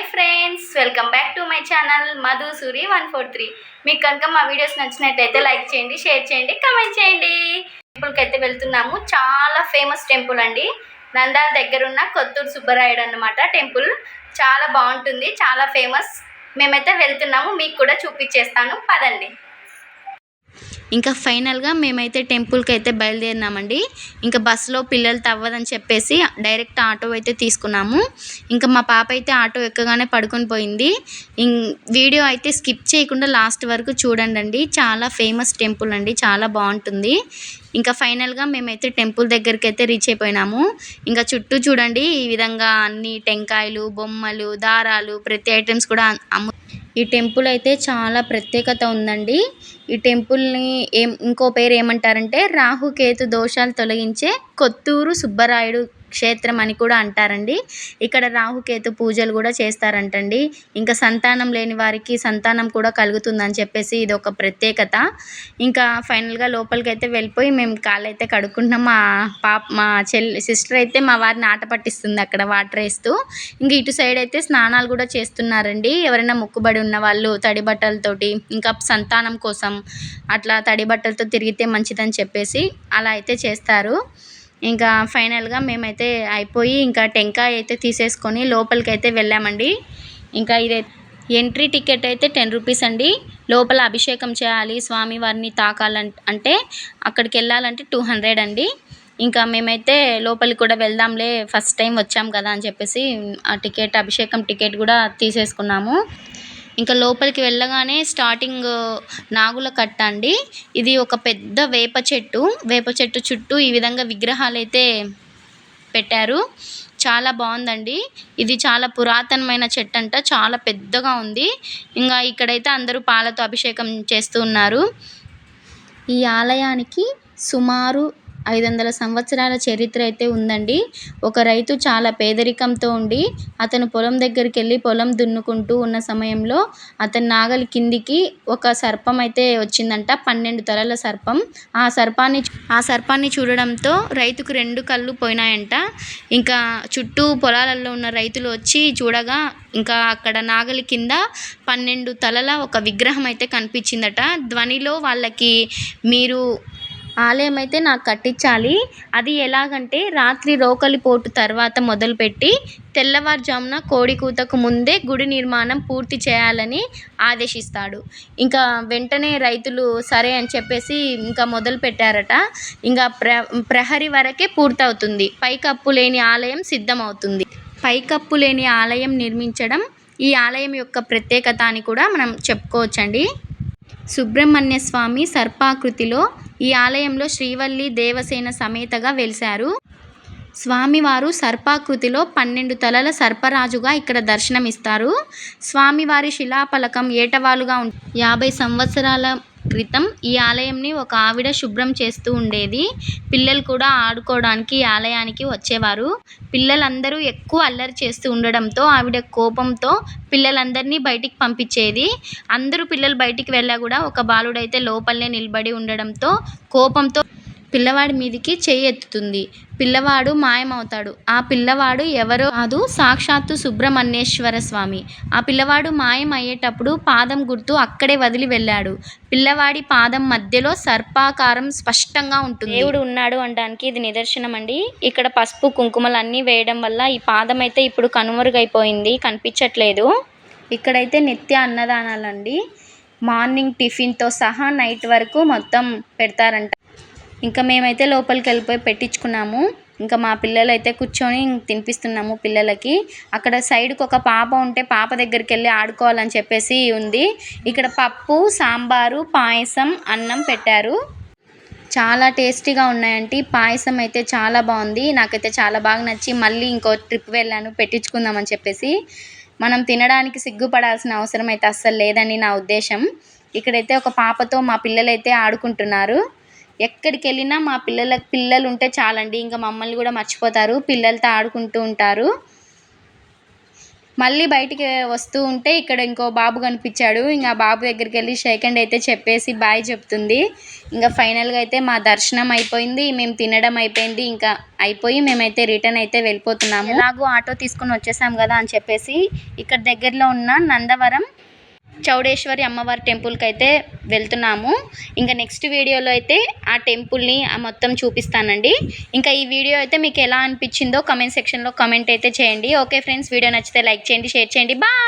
Hi friends welcome back to my channel Madhu Suri one four three. మీకు కనుక మా videos నచ్చినట్టయితే like చేయండి షేర్ చేయండి కమెంట్ చేయండి. టెంపుల్కి అయితే వెళ్తున్నాము. చాలా ఫేమస్ టెంపుల్ అండి. నందాల దగ్గర ఉన్న కొత్తూరు సుబ్బరాయుడు అన్నమాట టెంపుల్. చాలా బాగుంటుంది చాలా ఫేమస్. మేమైతే వెళ్తున్నాము మీకు కూడా చూపించేస్తాను. పదండి. ఇంకా ఫైనల్గా మేమైతే టెంపుల్కి అయితే బయలుదేరినామండి. ఇంకా బస్సులో పిల్లలు తవ్వదని చెప్పేసి డైరెక్ట్ ఆటో అయితే తీసుకున్నాము. ఇంకా మా పాప అయితే ఆటో ఎక్కగానే పడుకొని పోయింది. ఇం- వీడియో అయితే స్కిప్ చేయకుండా లాస్ట్ వరకు చూడండి అండి చాలా ఫేమస్ టెంపుల్ అండి. చాలా బాగుంటుంది. ఇంకా ఫైనల్గా మేమైతే టెంపుల్ దగ్గరికి అయితే రీచ్ అయిపోయినాము. ఇంకా చుట్టూ చూడండి ఈ విధంగా అన్ని టెంకాయలు బొమ్మలు దారాలు ప్రతి ఐటమ్స్ కూడా అమ్ము ఈ టెంపుల్ అయితే చాలా ప్రత్యేకత ఉందండి. ఈ టెంపుల్ని ఏం ఇంకో పేరు ఏమంటారంటే రాహుకేతు దోషాలు తొలగించే కొత్తూరు సుబ్బరాయుడు క్షేత్రం అని కూడా అంటారండి. ఇక్కడ రాహుకేతు పూజలు కూడా చేస్తారంటండి. ఇంకా సంతానం లేని వారికి సంతానం కూడా కలుగుతుందని చెప్పేసి ఇది ఒక ప్రత్యేకత. ఇంకా ఫైనల్గా లోపలికి అయితే వెళ్ళిపోయి మేము కాళ్ళు అయితే కడుక్కుంటున్నాం మా పాప మా చెల్లి సిస్టర్ అయితే మా వారిని ఆట పట్టిస్తుంది అక్కడ వాటర్ వేస్తూ. ఇంకా ఇటు సైడ్ అయితే స్నానాలు కూడా చేస్తున్నారండి. ఎవరైనా మొక్కుబడి ఉన్న వాళ్ళు తడి బట్టలతోటి ఇంకా సంతానం కోసం అట్లా తడి బట్టలతో తిరిగితే మంచిదని చెప్పేసి అలా అయితే చేస్తారు. ఇంకా ఫైనల్గా మేమైతే అయిపోయి ఇంకా టెంకాయ అయితే తీసేసుకొని లోపలికి అయితే వెళ్ళామండి. ఇంకా ఇదే ఎంట్రీ టికెట్ అయితే టెన్ రూపీస్ అండి. లోపల అభిషేకం చేయాలి స్వామివారిని తాకాలంట అంటే అక్కడికి వెళ్ళాలంటే టూ హండ్రెడ్ అండి. ఇంకా మేమైతే లోపలికి కూడా వెళ్దాంలే ఫస్ట్ టైం వచ్చాం కదా అని చెప్పేసి ఆ టికెట్ అభిషేకం టికెట్ కూడా తీసేసుకున్నాము. ఇంకా లోపలికి వెళ్ళగానే స్టార్టింగ్ నాగుల కట్ట అండి. ఇది ఒక పెద్ద వేప చెట్టు. వేప చెట్టు చుట్టూ ఈ విధంగా విగ్రహాలు అయితే పెట్టారు. చాలా బాగుందండి. ఇది చాలా పురాతనమైన చెట్టు అంట చాలా పెద్దగా ఉంది. ఇంకా ఇక్కడైతే అందరూ పాలతో అభిషేకం చేస్తూ ఉన్నారు. ఈ ఆలయానికి సుమారు ఐదు వందల సంవత్సరాల చరిత్ర అయితే ఉందండి. ఒక రైతు చాలా పేదరికంతో ఉండి అతను పొలం దగ్గరికి వెళ్ళి పొలం దున్నుకుంటూ ఉన్న సమయంలో అతని నాగలి కిందికి ఒక సర్పం అయితే వచ్చిందంట పన్నెండు తలల సర్పం. ఆ సర్పాన్ని ఆ సర్పాన్ని చూడడంతో రైతుకు రెండు కళ్ళు పోయినాయంట. ఇంకా చుట్టూ పొలాలలో ఉన్న రైతులు వచ్చి చూడగా ఇంకా అక్కడ నాగలి కింద పన్నెండు తలల ఒక విగ్రహం అయితే కనిపించిందట. ధ్వనిలో వాళ్ళకి మీరు ఆలయం అయితే నాకు కట్టించాలి. అది ఎలాగంటే రాత్రి రోకలి పోటు తర్వాత మొదలుపెట్టి తెల్లవారుజామున కోడికూతకు ముందే గుడి నిర్మాణం పూర్తి చేయాలని ఆదేశిస్తాడు. ఇంకా వెంటనే రైతులు సరే అని చెప్పేసి ఇంకా మొదలు పెట్టారట ఇంకా ప్ర ప్రహరి వరకే పూర్తవుతుంది. పైకప్పు లేని ఆలయం సిద్ధమవుతుంది. పైకప్పు లేని ఆలయం నిర్మించడం ఈ ఆలయం యొక్క ప్రత్యేకత అని కూడా మనం చెప్పుకోవచ్చండి. సుబ్రహ్మణ్య స్వామి సర్పాకృతిలో ఈ ఆలయంలో శ్రీవల్లి దేవసేన సమేతగా వెలిశారు. స్వామివారు సర్పాకృతిలో పన్నెండు తలల సర్పరాజుగా ఇక్కడ దర్శనమిస్తారు. స్వామివారి శిలాఫలకం ఏటవాలుగా ఉం యాభై సంవత్సరాల క్రితం ఈ ఆలయంని ఒక ఆవిడ శుభ్రం చేస్తూ ఉండేది. పిల్లలు కూడా ఆడుకోవడానికి ఈ ఆలయానికి వచ్చేవారు. పిల్లలందరూ ఎక్కువ అల్లరి చేస్తూ ఉండడంతో ఆవిడ కోపంతో పిల్లలందరినీ బయటికి పంపించేది. అందరూ పిల్లలు బయటికి వెళ్ళా కూడా ఒక బాలుడైతే లోపలనే నిలబడి ఉండడంతో కోపంతో పిల్లవాడి మీదికి చేయి ఎత్తుతుంది. పిల్లవాడు మాయమవుతాడు. ఆ పిల్లవాడు ఎవరో కాదు సాక్షాత్తు సుబ్రహ్మణ్యేశ్వర స్వామి. ఆ పిల్లవాడు మాయం అయ్యేటప్పుడు పాదం గుర్తు అక్కడే వదిలి వెళ్ళాడు. పిల్లవాడి పాదం మధ్యలో సర్పాకారం స్పష్టంగా ఉంటుంది. దేవుడు ఉన్నాడు అనడానికి ఇది నిదర్శనం అండి. ఇక్కడ పసుపు కుంకుమలు అన్నీ వేయడం వల్ల ఈ పాదం అయితే ఇప్పుడు కనుమరుగైపోయింది కనిపించట్లేదు. ఇక్కడైతే నిత్య అన్నదానాలండి. మార్నింగ్ టిఫిన్తో సహా నైట్ వరకు మొత్తం పెడతారంట. ఇంకా మేమైతే లోపలికి వెళ్ళిపోయి పెట్టించుకున్నాము. ఇంకా మా పిల్లలు అయితే కూర్చొని తినిపిస్తున్నాము పిల్లలకి. అక్కడ సైడ్కి ఒక పాప ఉంటే పాప దగ్గరికి వెళ్ళి ఆడుకోవాలని చెప్పేసి ఉంది. ఇక్కడ పప్పు సాంబారు పాయసం అన్నం పెట్టారు. చాలా టేస్టీగా ఉన్నాయండి పాయసం అయితే చాలా బాగుంది. నాకైతే చాలా బాగా నచ్చి మళ్ళీ ఇంకో ట్రిప్ వెళ్ళాను పెట్టించుకుందామని చెప్పేసి. మనం తినడానికి సిగ్గుపడాల్సిన అవసరం అయితే అస్సలు లేదని నా ఉద్దేశం. ఇక్కడైతే ఒక పాపతో మా పిల్లలైతే ఆడుకుంటున్నారు. ఎక్కడికి వెళ్ళినా మా పిల్లలకు పిల్లలు ఉంటే చాలండి. ఇంకా మమ్మల్ని కూడా మర్చిపోతారు. పిల్లలతో ఆడుకుంటూ ఉంటారు. మళ్ళీ బయటికి వస్తూ ఉంటే ఇక్కడ ఇంకో బాబు కనిపించాడు. ఇంకా బాబు దగ్గరికి వెళ్ళి షేక్ హ్యాండ్ అయితే చెప్పేసి బాయ్ చెప్తుంది. ఇంకా ఫైనల్గా అయితే మా దర్శనం అయిపోయింది. మేము తినడం అయిపోయింది. ఇంకా అయిపోయి మేమైతే రిటర్న్ అయితే వెళ్ళిపోతున్నాము. ఎలాగో ఆటో తీసుకుని వచ్చేసాం కదా అని చెప్పేసి ఇక్కడ దగ్గరలో ఉన్న నందవరం చౌడేశ్వరి అమ్మవారి టెంపుల్కి అయితే వెళ్తున్నాము. ఇంకా నెక్స్ట్ వీడియోలో అయితే ఆ టెంపుల్ని ఆ మొత్తం చూపిస్తానండి. ఇంకా ఈ వీడియో అయితే మీకు ఎలా అనిపించిందో కమెంట్ సెక్షన్లో కమెంట్ అయితే చేయండి. ఓకే ఫ్రెండ్స్ వీడియో నచ్చితే లైక్ చేయండి షేర్ చేయండి. బాయ్!